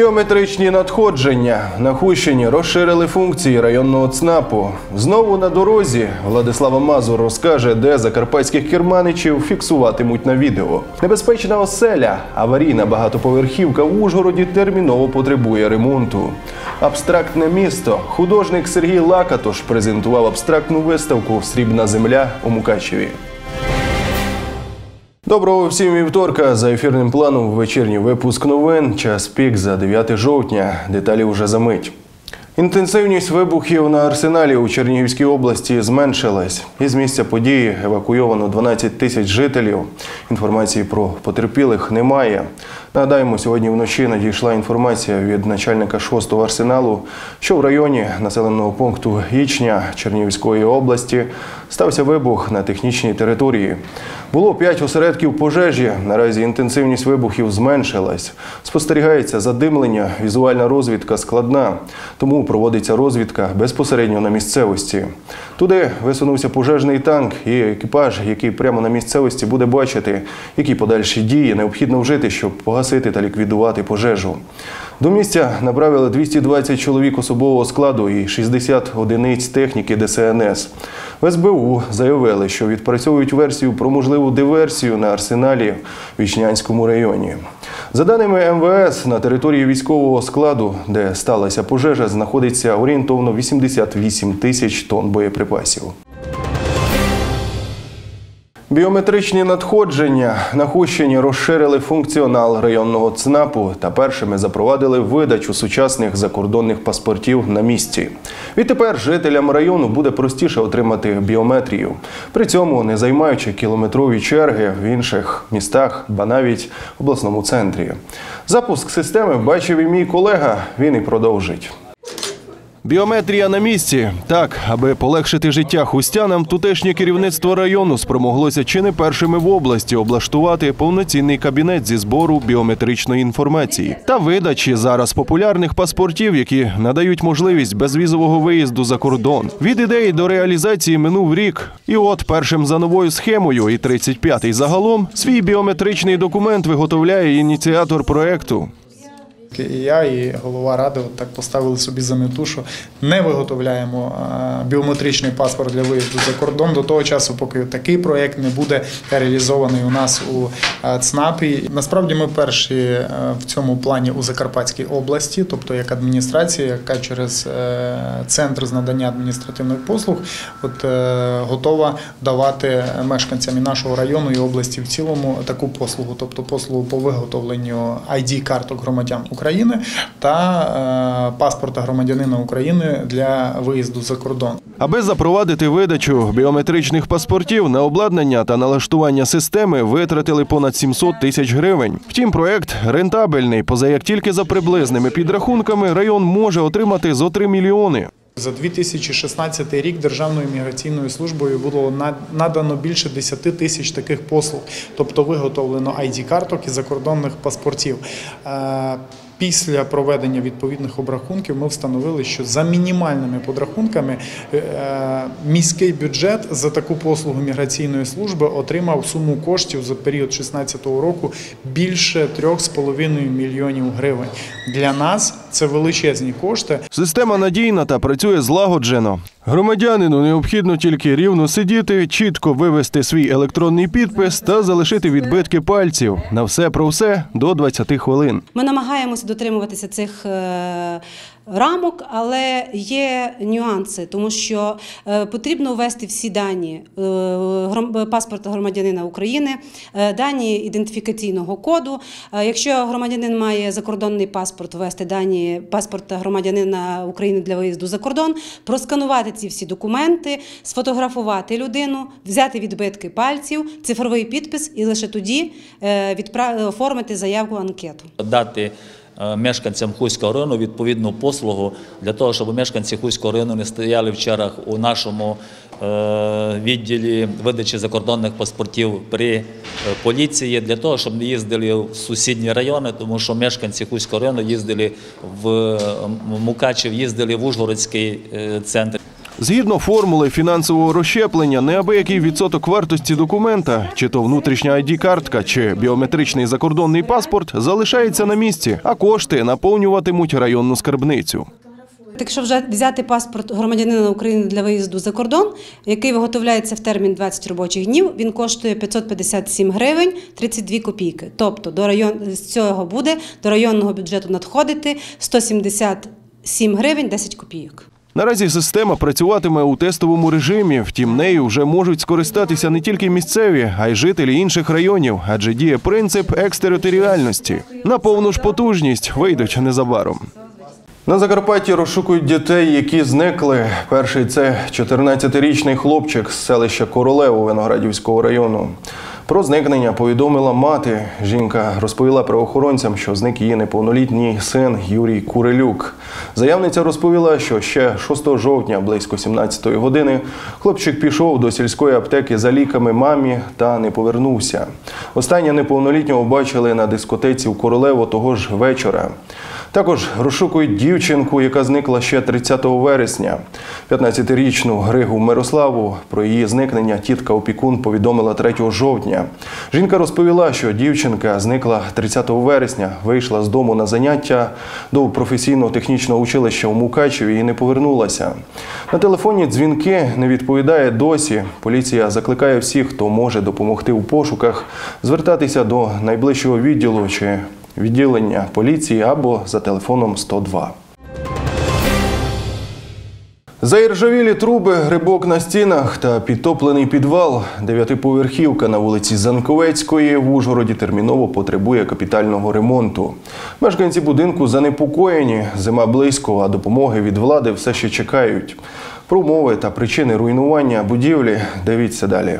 Біометричні надходження на Хущині розширили функції районного ЦНАПу. Знову на дорозі Владислава Мазур розкаже, де закарпатських керманичів фіксуватимуть на відео. Небезпечна оселя, аварійна багатоповерхівка в Ужгороді терміново потребує ремонту. Абстрактне місто. Художник Сергій Лакатош презентував абстрактну виставку Срібна земля у Мукачеві. Доброго всім вівторка. За ефірним планом вечірній випуск новин. Час пік за 9 жовтня. Деталі вже за мить. Інтенсивність вибухів на арсеналі у Чернігівській області зменшилась. Із місця події евакуйовано 12 тисяч жителів. Інформації про потерпілих немає. Нагадаємо, сьогодні вночі надійшла інформація від начальника 6-го арсеналу, що в районі населеного пункту Гічня Чернігівської області стався вибух на технічній території. Було п'ять осередків пожежі. Наразі інтенсивність вибухів зменшилась. Спостерігається задимлення, візуальна розвідка складна, тому проводиться розвідка безпосередньо на місцевості. Туди висунувся пожежний танк і екіпаж, який прямо на місцевості буде бачити, які подальші дії необхідно вжити, щоб погасити та ліквідувати пожежу. До місця направили 220 чоловік особового складу і 60 одиниць техніки ДСНС. В СБУ заявили, що відпрацьовують версію про можливу диверсію на арсеналі в Вічнянському районі. За даними МВС, на території військового складу, де сталася пожежа, знаходиться орієнтовно 88 тисяч тонн боєприпасів. Біометричні надходження на Хущині розширили функціонал районного ЦНАПу та першими запровадили видачу сучасних закордонних паспортів на місці. Відтепер жителям району буде простіше отримати біометрію, при цьому не займаючи кілометрові черги в інших містах, ба навіть в обласному центрі. Запуск системи бачив і мій колега. Він і продовжить. Біометрія на місці. Так, аби полегшити життя хустянам, тутешнє керівництво району спромоглося чи не першими в області облаштувати повноцінний кабінет зі збору біометричної інформації та видачі зараз популярних паспортів, які надають можливість безвізового виїзду за кордон. Від ідеї до реалізації минув рік. І от першим за новою схемою, і 35-й загалом, свій біометричний документ виготовляє ініціатор проекту. І я і голова ради от так поставили собі за мету, що не виготовляємо біометричний паспорт для виїзду за кордон до того часу, поки такий проєкт не буде реалізований у нас у ЦНАПі. Насправді ми перші в цьому плані у Закарпатській області, тобто як адміністрація, яка через е, центр з надання адміністративних послуг, от е, готова давати мешканцям і нашого району і області в цілому таку послугу, тобто послугу по виготовленню id карток громадян України та е, паспорта громадянина України для виїзду за кордон. Аби запровадити видачу біометричних паспортів на обладнання та налаштування системи витратили понад 700 тисяч гривень. Втім, проект рентабельний, поза як тільки за приблизними підрахунками район може отримати зо 3 мільйони. За 2016 рік Державною міграційною службою було надано більше 10 тисяч таких послуг, тобто виготовлено ID-карток і закордонних паспортів. Е, Після проведення відповідних обрахунків ми встановили, що за мінімальними подрахунками е, міський бюджет за таку послугу міграційної служби отримав суму коштів за період 2016 року більше 3,5 мільйонів гривень. Для нас це величезні кошти. Система надійна та працює злагоджено. Громадянину необхідно тільки рівно сидіти, чітко вивести свій електронний підпис та залишити відбитки пальців. На все про все до 20 хвилин. Ми намагаємося дотримуватися цих е, рамок, але є нюанси, тому що е, потрібно ввести всі дані е, паспорта громадянина України, е, дані ідентифікаційного коду. Якщо громадянин має закордонний паспорт, ввести дані паспорта громадянина України для виїзду за кордон, просканувати ці всі документи, сфотографувати людину, взяти відбитки пальців, цифровий підпис і лише тоді е, оформити заявку анкету. дати мешканцям Хуйського району відповідну послугу для того, щоб мешканці Хуйського району не стояли в чергах у нашому е, відділі видачі закордонних паспортів при е, поліції, для того, щоб не їздили в сусідні райони, тому що мешканці Хуйського району їздили в Мукачів, їздили в Ужгородський е, центр. Згідно формули фінансового розщеплення, неабиякий відсоток вартості документа, чи то внутрішня ID-картка, чи біометричний закордонний паспорт, залишається на місці, а кошти наповнюватимуть районну скарбницю. Якщо вже взяти паспорт громадянина України для виїзду за кордон, який виготовляється в термін 20 робочих днів, він коштує 557 гривень 32 копійки. Тобто до район з цього буде до районного бюджету надходити 177 гривень 10 копійок. Наразі система працюватиме у тестовому режимі, втім нею вже можуть скористатися не тільки місцеві, а й жителі інших районів, адже діє принцип екстериторіальності. На повну ж потужність вийдуть незабаром. На Закарпатті розшукують дітей, які зникли. Перший це 14-річний хлопчик з селища Королево Виноградівського району. Про зникнення повідомила мати. Жінка розповіла правоохоронцям, що зник її неповнолітній син Юрій Курилюк. Заявниця розповіла, що ще 6 жовтня, близько 17-ї години, хлопчик пішов до сільської аптеки за ліками мамі та не повернувся. Останнє неповнолітнього бачили на дискотеці у Королево того ж вечора. Також розшукують дівчинку, яка зникла ще 30 вересня. 15-річну Григу Мирославу про її зникнення тітка опікун повідомила 3 жовтня. Жінка розповіла, що дівчинка зникла 30 вересня, вийшла з дому на заняття до професійного технічного училища у Мукачеві і не повернулася. На телефоні дзвінки не відповідає досі. Поліція закликає всіх, хто може допомогти у пошуках, звертатися до найближчого відділу чи відділення поліції або за телефоном 102. Заіржавілі труби, грибок на стінах та підтоплений підвал. Дев'ятиповерхівка на вулиці Занковецької в Ужгороді терміново потребує капітального ремонту. Мешканці будинку занепокоєні. Зима близько, а допомоги від влади все ще чекають. Про умови та причини руйнування будівлі дивіться далі.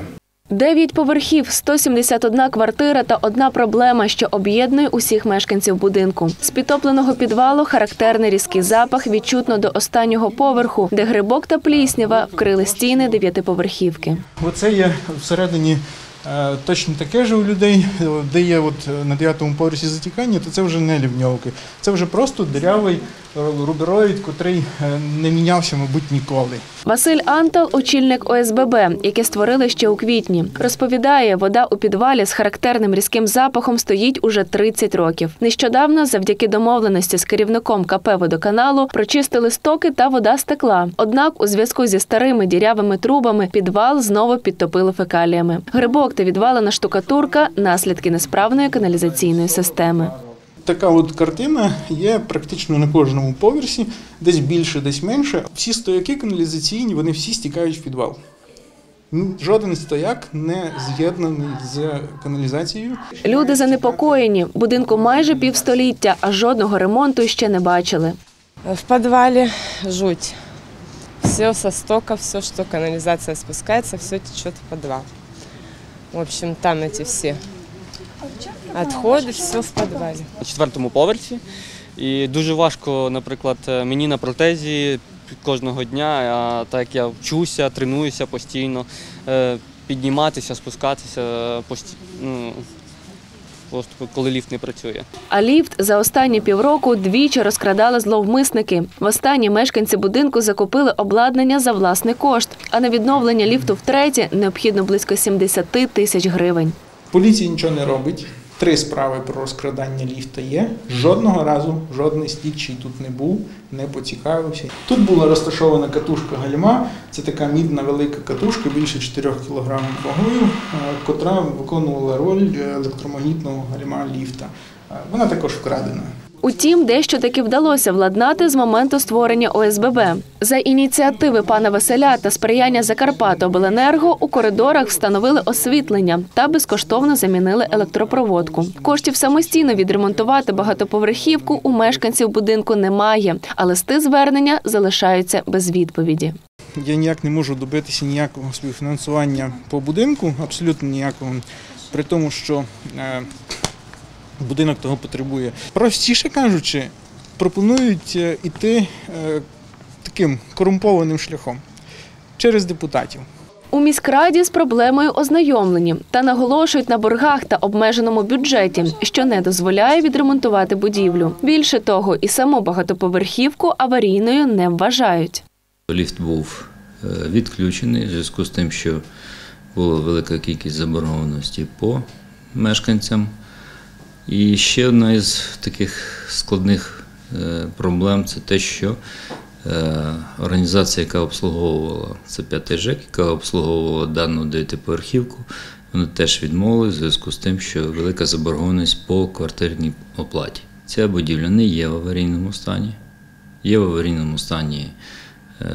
Дев'ять поверхів, 171 квартира та одна проблема, що об'єднує усіх мешканців будинку. З підтопленого підвалу характерний різкий запах відчутно до останнього поверху, де грибок та пліснява вкрили стіни дев'ятиповерхівки. Оце є всередині е, точно таке ж у людей, де є от е, на дев'ятому поверсі затікання, то це вже не лівньовки. Це вже просто дирявий рубероїд, котрий е, не мінявся, мабуть, ніколи. Василь Антал, очільник ОСББ, яке створили ще у квітні, розповідає, вода у підвалі з характерним різким запахом стоїть уже 30 років. Нещодавно, завдяки домовленості з керівником КП водоканалу, прочистили стоки та вода стекла. Однак, у зв'язку зі старими дірявими трубами підвал знову підтопили фекаліями. Грибок та відвалена штукатурка наслідки несправної каналізаційної системи. Така от картина є практично на кожному поверсі, десь більше, десь менше. Всі стояки каналізаційні, вони всі стікають в підвал. Жоден стояк не з'єднаний з каналізацією. Люди занепокоєні. Будинку майже півстоліття, а жодного ремонту ще не бачили. В подвале жуть. Все со стока, все, что канализация спускается, все течет в подвал. В общем, там эти все отходы, все в подвале. на четвертому поверсі. І дуже важко, наприклад, мені на протезі кожного дня, а так як я вчуся, тренуюся постійно, е, підніматися, спускатися пості... ну, просто коли ліфт не працює. А ліфт за останні півроку двічі розкрадали зловмисники. Востаннє мешканці будинку закупили обладнання за власний кошт, а на відновлення ліфту втретє необхідно близько 70 тисяч гривень. Поліція нічого не робить. Три справи про розкрадання ліфта є. Жодного разу жодний слідчий тут не був, не поцікавився. Тут була розташована катушка гальма. Це така мідна велика катушка, більше 4 кг вагою, е, котра виконувала роль електромагнітного гальма ліфта. Е, Вона також вкрадена. Утім, дещо таки вдалося владнати з моменту створення ОСББ. За ініціативи пана Василя та сприяння Закарпатобленерго у коридорах встановили освітлення та безкоштовно замінили електропроводку. Коштів самостійно відремонтувати багатоповерхівку у мешканців будинку немає, а листи звернення залишаються без відповіді. Я ніяк не можу добитися ніякого співфінансування по будинку, абсолютно ніякого, при тому, що е, будинок того потребує. Простіше кажучи, пропонують е, іти е, таким корумпованим шляхом через депутатів. У міськраді з проблемою ознайомлені та наголошують на боргах та обмеженому бюджеті, що не дозволяє відремонтувати будівлю. Більше того, і саму багатоповерхівку аварійною не вважають. Ліфт був е, відключений в зв'язку з тим, що була велика кількість заборгованості по мешканцям. І ще одна із таких складних е, проблем це те, що е, організація, яка обслуговувала це п'ятий ЖЕК, яка обслуговувала дану дев'ятиповерхівку, вони теж відмовили в зв'язку з тим, що велика заборгованість по квартирній оплаті. Ця будівля не є в аварійному стані. Є в аварійному стані е,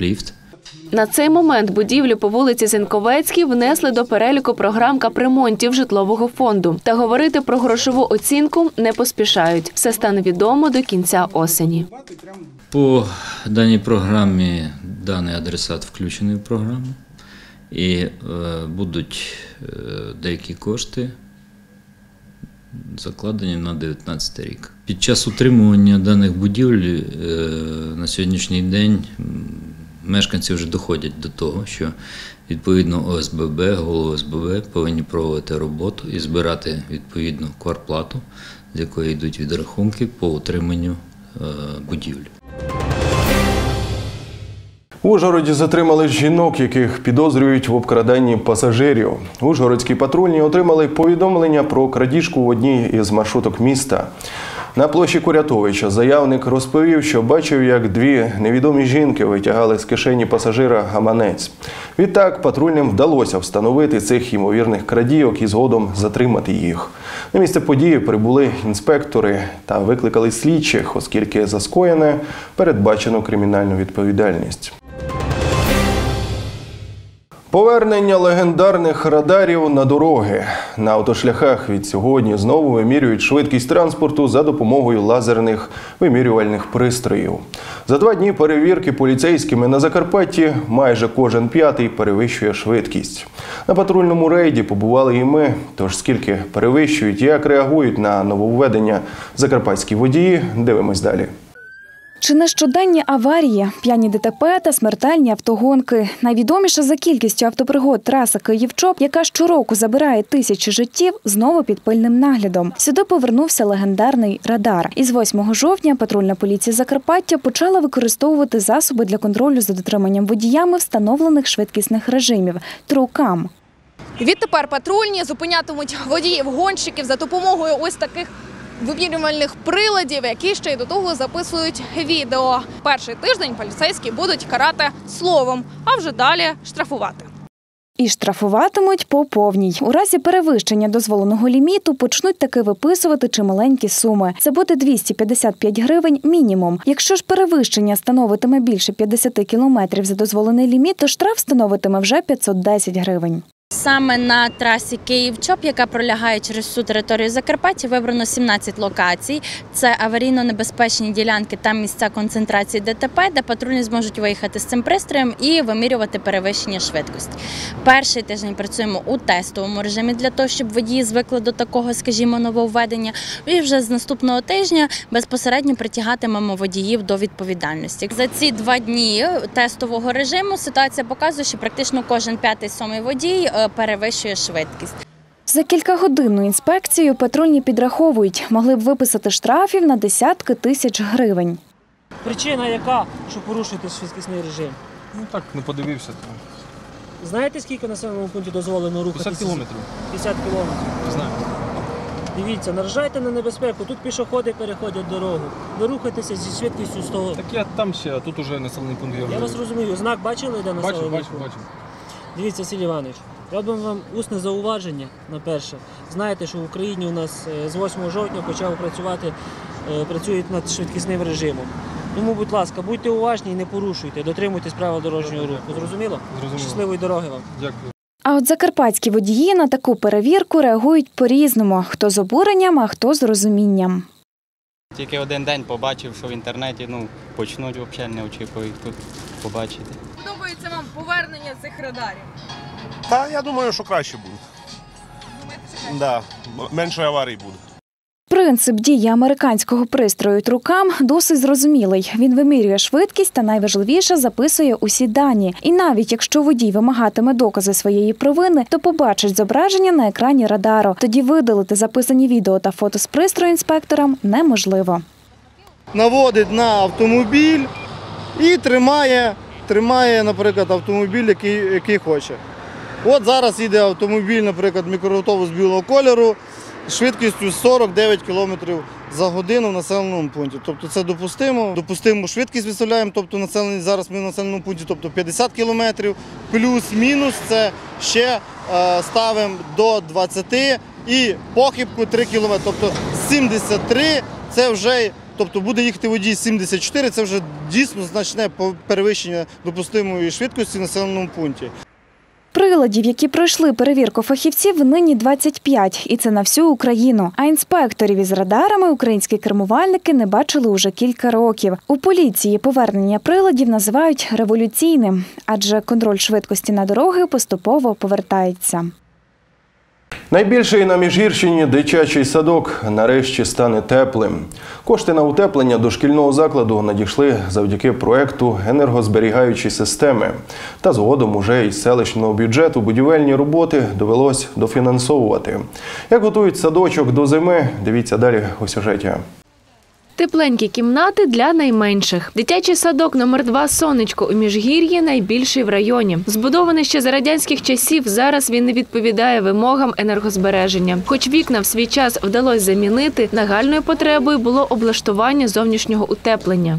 ліфт. На цей момент будівлю по вулиці Зінковецькій внесли до переліку програм капремонтів житлового фонду. Та говорити про грошову оцінку не поспішають. Все стане відомо до кінця осені. По даній програмі даний адресат включений в програму, і е, будуть е, деякі кошти закладені на 2019 рік. Під час утримування даних будівель на сьогоднішній день мешканці вже доходять до того, що відповідно ОСББ, голови ОСББ повинні проводити роботу і збирати відповідну кварплату, з якої йдуть відрахунки по утриманню е, будівлі. В Ужгороді затримали жінок, яких підозрюють в обкраданні пасажирів. Ужгородські патрульні отримали повідомлення про крадіжку в одній із маршруток міста. На площі Курятовича заявник розповів, що бачив, як дві невідомі жінки витягали з кишені пасажира гаманець. Відтак патрульним вдалося встановити цих ймовірних крадійок і згодом затримати їх. На місце події прибули інспектори та викликали слідчих, оскільки за скоєне передбачено кримінальну відповідальність. Повернення легендарних радарів на дороги на автошляхах від сьогодні знову вимірюють швидкість транспорту за допомогою лазерних вимірювальних пристроїв. За два дні перевірки поліцейськими на Закарпатті майже кожен п'ятий перевищує швидкість. На патрульному рейді побували і ми. Тож скільки перевищують, як реагують на нововведення закарпатські водії, дивимось далі. Чи не щоденні аварії, п'яні ДТП та смертельні автогонки. Найвідоміша за кількістю автопригод траса Київ-Чоп, яка щороку забирає тисячі життів, знову під пильним наглядом. Сюди повернувся легендарний радар. Із 8 жовтня патрульна поліція Закарпаття почала використовувати засоби для контролю за дотриманням водіями встановлених швидкісних режимів трукам. Відтепер патрульні зупинятимуть водіїв-гонщиків за допомогою ось таких вимірювальних приладів, які ще й до того записують відео. Перший тиждень поліцейські будуть карати словом, а вже далі штрафувати. І штрафуватимуть по повній. У разі перевищення дозволеного ліміту почнуть таки виписувати чималенькі суми. Це буде 255 гривень мінімум. Якщо ж перевищення становитиме більше 50 кілометрів за дозволений ліміт, то штраф становитиме вже 510 гривень. Саме на трасі Київ-Чоп, яка пролягає через всю територію Закарпаття, вибрано 17 локацій. Це аварійно-небезпечні ділянки та місця концентрації ДТП, де патрульні зможуть виїхати з цим пристроєм і вимірювати перевищення швидкості. Перший тиждень працюємо у тестовому режимі для того, щоб водії звикли до такого, скажімо, нововведення. І вже з наступного тижня безпосередньо притягатимемо водіїв до відповідальності. За ці два дні тестового режиму ситуація показує, що практично кожен п'ятий сьомий водій перевищує швидкість. За кількагодинну інспекцію патрульні підраховують, могли б виписати штрафів на десятки тисяч гривень. Причина яка, що порушуєте швидкісний режим? Ну так, не подивився. То. Знаєте, скільки на самому пункті дозволено рухатися? 50 кілометрів. 50 кілометрів. Знаю. Дивіться, наражайте на небезпеку. Тут пішоходи переходять дорогу. Ви рухаєтеся зі швидкістю 100. Так я там ще, а тут уже населений пункт. Я вас розумію. Знак бачили, де Бачу, населений бачу, пункт? бачу. Дивіться, Василь Іванович, робимо вам усне зауваження на перше. Знаєте, що в Україні у нас е, з 8 жовтня почав працювати, е, працюють над швидкісним режимом. Тому, будь ласка, будьте уважні і не порушуйте, дотримуйтесь правил дорожнього руху. Зрозуміло? Зрозуміло. Щасливої дороги вам. Дякую. А от закарпатські водії на таку перевірку реагують по-різному: хто з обуренням, а хто з розумінням. Тільки один день побачив, що в інтернеті ну, почнуть взагалі не очікую їх тут побачити. Подобається вам повернення цих радарів? Та я думаю, що краще буде. Да, менше аварій буде. Принцип дії американського пристрою трукам досить зрозумілий. Він вимірює швидкість та найважливіше записує усі дані. І навіть якщо водій вимагатиме докази своєї провини, то побачить зображення на екрані радару. Тоді видалити записані відео та фото з пристрою інспекторам неможливо. наводить на автомобіль, і тримає, тримає, наприклад, автомобіль, який, який хоче. От зараз їде автомобіль, наприклад, мікроавтобус білого кольору швидкістю 49 км за годину в населеному пункті. Тобто це допустимо. Допустиму швидкість виставляємо, тобто населені, зараз ми в населеному пункті, тобто 50 км, плюс-мінус це ще е, ставимо до 20 і похибку 3 км. Тобто 73 це вже. Тобто буде їхати водій 74, це вже дійсно значне перевищення допустимої швидкості в населеному пункті. Приладів, які пройшли перевірку фахівців, нині 25, і це на всю Україну. А інспекторів із радарами українські кермувальники не бачили уже кілька років. У поліції повернення приладів називають революційним, адже контроль швидкості на дороги поступово повертається. Найбільший на Міжгірщині дитячий садок нарешті стане теплим. Кошти на утеплення дошкільного закладу надійшли завдяки проекту енергозберігаючі системи. Та згодом уже із селищного бюджету будівельні роботи довелось дофінансовувати. Як готують садочок до зими, дивіться далі у сюжеті. Тепленькі кімнати для найменших. Дитячий садок номер 2 Сонечко у Міжгір'ї найбільший в районі. Збудований ще за радянських часів. Зараз він не відповідає вимогам енергозбереження. Хоч вікна в свій час вдалося замінити, нагальною потребою було облаштування зовнішнього утеплення.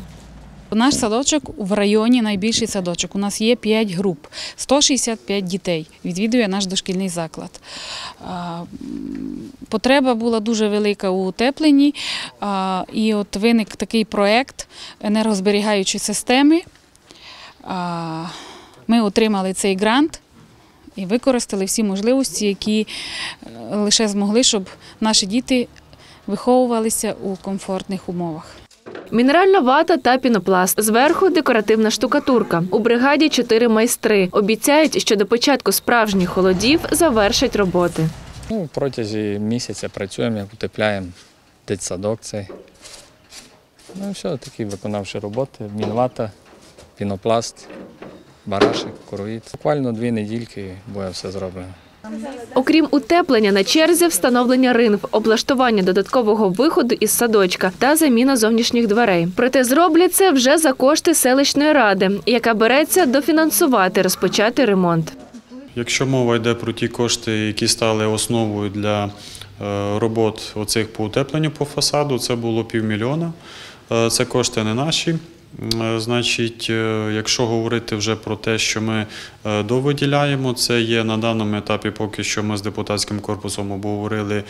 Наш садочок в районі найбільший садочок. У нас є 5 груп, 165 дітей. Відвідує наш дошкільний заклад. Потреба була дуже велика у утепленні, і от виник такий проєкт енергозберігаючі системи. Ми отримали цей грант і використали всі можливості, які е, лише змогли, щоб наші діти виховувалися у комфортних умовах. Мінеральна вата та пінопласт. Зверху декоративна штукатурка. У бригаді чотири майстри. Обіцяють, що до початку справжніх холодів завершать роботи. Ну, протязі місяця працюємо, утепляємо дитсадок цей. Ну все, такі виконавші роботи. Мінвата, пінопласт, барашек, коровіт. Буквально дві недільки буде все зроблено. Окрім утеплення на черзі, встановлення ринв, облаштування додаткового виходу із садочка та заміна зовнішніх дверей. Проте зроблять це вже за кошти селищної ради, яка береться дофінансувати розпочати ремонт. Якщо мова йде про ті кошти, які стали основою для е, робот оцих по утепленню по фасаду, це було півмільйона. Е, Це кошти не наші. Е, Значить, е, якщо говорити вже про те, що ми е, довиділяємо, це є на даному етапі, поки що ми з депутатським корпусом обговорили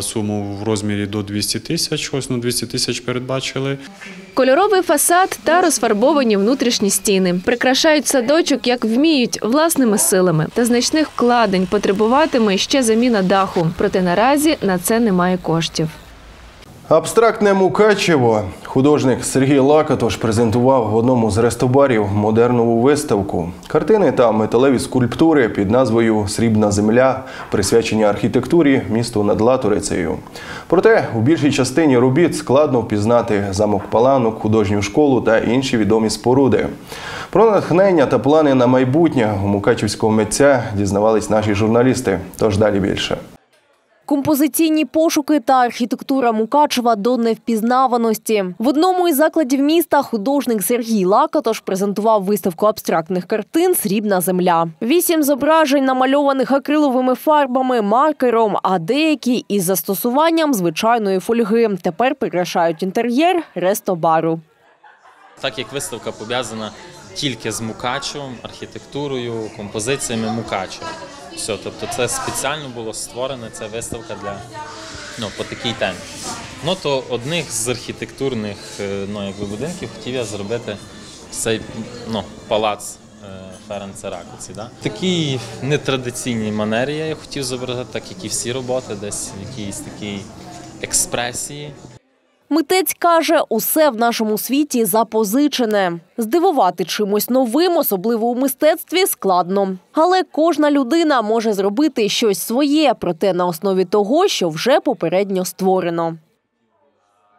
суму в розмірі до 200 тисяч. Ось ну 200 тисяч передбачили. Кольоровий фасад та розфарбовані внутрішні стіни прикрашають садочок, як вміють, власними силами. Та значних вкладень потребуватиме ще заміна даху. Проте наразі на це немає коштів. Абстрактне Мукачево художник Сергій Лакатош презентував в одному з рестобарів модернову виставку. Картини та металеві скульптури під назвою Срібна земля присвячені архітектурі місту над Латорицею. Проте у більшій частині робіт складно впізнати замок Паланок, художню школу та інші відомі споруди. Про натхнення та плани на майбутнє у мукачівського митця дізнавались наші журналісти. Тож далі більше. Композиційні пошуки та архітектура Мукачева до невпізнаваності. В одному із закладів міста художник Сергій Лакатош презентував виставку абстрактних картин Срібна земля. Вісім зображень, намальованих акриловими фарбами, маркером, а деякі із застосуванням звичайної фольги. Тепер прикрашають інтер'єр рестобару. Так як виставка пов'язана тільки з Мукачевом, архітектурою, композиціями Мукачева. Все, тобто це спеціально було створено, ця виставка для ну, по такій темі. Ну то одних з архітектурних е, ну, якби, будинків хотів я зробити цей ну, палац е, Ференца Ракоці. Да? Такій нетрадиційній манері я хотів зобразити, так як і всі роботи, десь в якійсь такій експресії. Митець каже, усе в нашому світі запозичене. Здивувати чимось новим, особливо у мистецтві, складно. Але кожна людина може зробити щось своє, проте на основі того, що вже попередньо створено.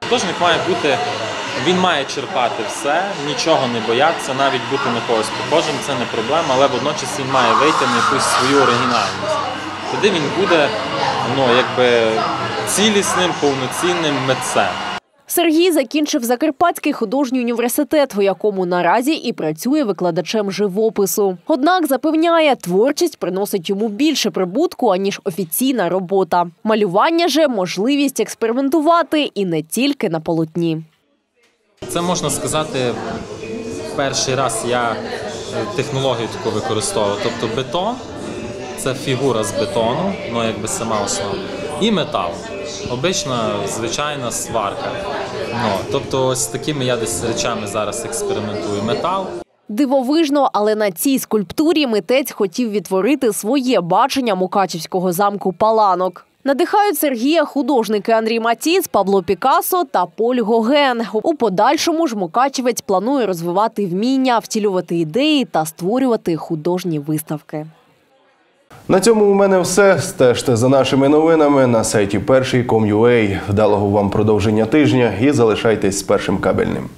Художник має бути, він має черпати все, нічого не боятися, навіть бути на когось похожим, це не проблема, але водночас він має вийти на якусь свою оригінальність. Тоді він буде ну, якби цілісним, повноцінним митцем. Сергій закінчив Закарпатський художній університет, у якому наразі і працює викладачем живопису. Однак запевняє, творчість приносить йому більше прибутку аніж офіційна робота. Малювання же можливість експериментувати і не тільки на полотні. Це можна сказати, перший раз я е, технологію таку використовував. Тобто бетон це фігура з бетону, ну якби сама основа, і метал. Обична звичайна сварка. Ну, тобто, ось такими я десь речами зараз експериментую. Метал, Дивовижно, але на цій скульптурі митець хотів відтворити своє бачення Мукачівського замку Паланок. Надихають Сергія художники Андрій Матіц, Пабло Пікассо та Поль Гоген. У подальшому ж Мукачівець планує розвивати вміння, втілювати ідеї та створювати художні виставки. На цьому у мене все. Стежте за нашими новинами на сайті перший.com.ua. Вдалого вам продовження тижня і залишайтесь з першим кабельним.